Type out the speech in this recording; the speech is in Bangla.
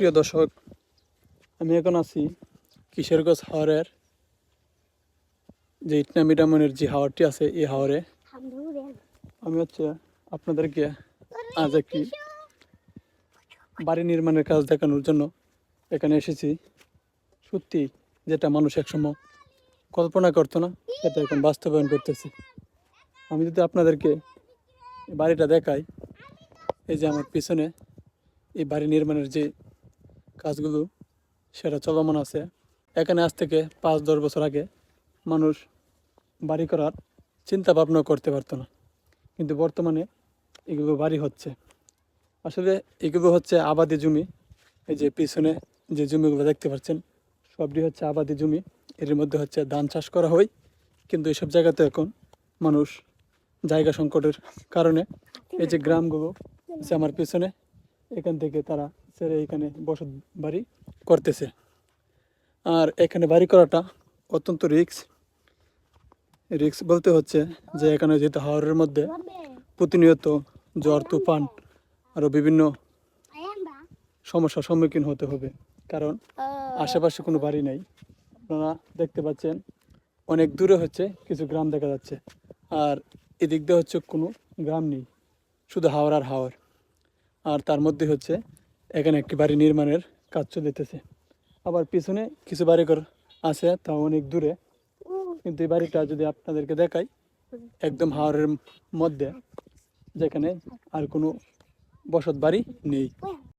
প্রিয় দর্শক, আমি এখন আছি কিশোরগঞ্জ হাওরের যে ইটনামিরামনের যে হাওরটি আছে, এই হাওরে। আমি হচ্ছে আপনাদেরকে আজ একটি বাড়ি নির্মাণের কাজ দেখানোর জন্য এখানে এসেছি। সত্যি, যেটা মানুষ একসময় কল্পনা করতো না, সেটা এখন বাস্তবায়ন করতেছি। আমি যদি আপনাদেরকে বাড়িটা দেখাই, এই যে আমার পিছনে এই বাড়ি নির্মাণের যে কাজগুলো, সেটা চলমান আছে। এখানে আজ থেকে পাঁচ দশ বছর আগে মানুষ বাড়ি করার চিন্তা ভাবনা করতে পারতো না। কিন্তু বর্তমানে এগুলো বাড়ি হচ্ছে। আসলে এগুলো হচ্ছে আবাদি জমি। এই যে পিছনে যে জমিগুলো দেখতে পাচ্ছেন, সবটি হচ্ছে আবাদি জমি। এর মধ্যে হচ্ছে ধান চাষ করা হয়। কিন্তু এসব জায়গাতে এখন মানুষ জায়গা সংকটের কারণে এই যে গ্রামগুলো আছে আমার পিছনে এখান থেকে তারা ছেড়ে এখানে বসত বাড়ি করতেছে। আর এখানে বাড়ি করাটা অত্যন্ত রিক্স রিক্স বলতে হচ্ছে যে এখানে যেহেতু হাওরের মধ্যে প্রতিনিয়ত ঝড় তুফান আরও বিভিন্ন সমস্যার সম্মুখীন হতে হবে। কারণ আশেপাশে কোনো বাড়ি নেই। আপনারা দেখতে পাচ্ছেন অনেক দূরে হচ্ছে কিছু গ্রাম দেখা যাচ্ছে। আর এদিক দিয়ে হচ্ছে কোনো গ্রাম নেই। শুধু হাওর আর আর তার মধ্যে হচ্ছে এখানে একটি বাড়ি নির্মাণের কাজ চলতেছে। আবার পিছনে কিছু বাড়িঘর আছে, তা অনেক দূরে। কিন্তু এই বাড়িটা যদি আপনাদেরকে দেখাই, একদম হাওয়ারের মধ্যে, যেখানে আর কোনো বসত বাড়ি নেই।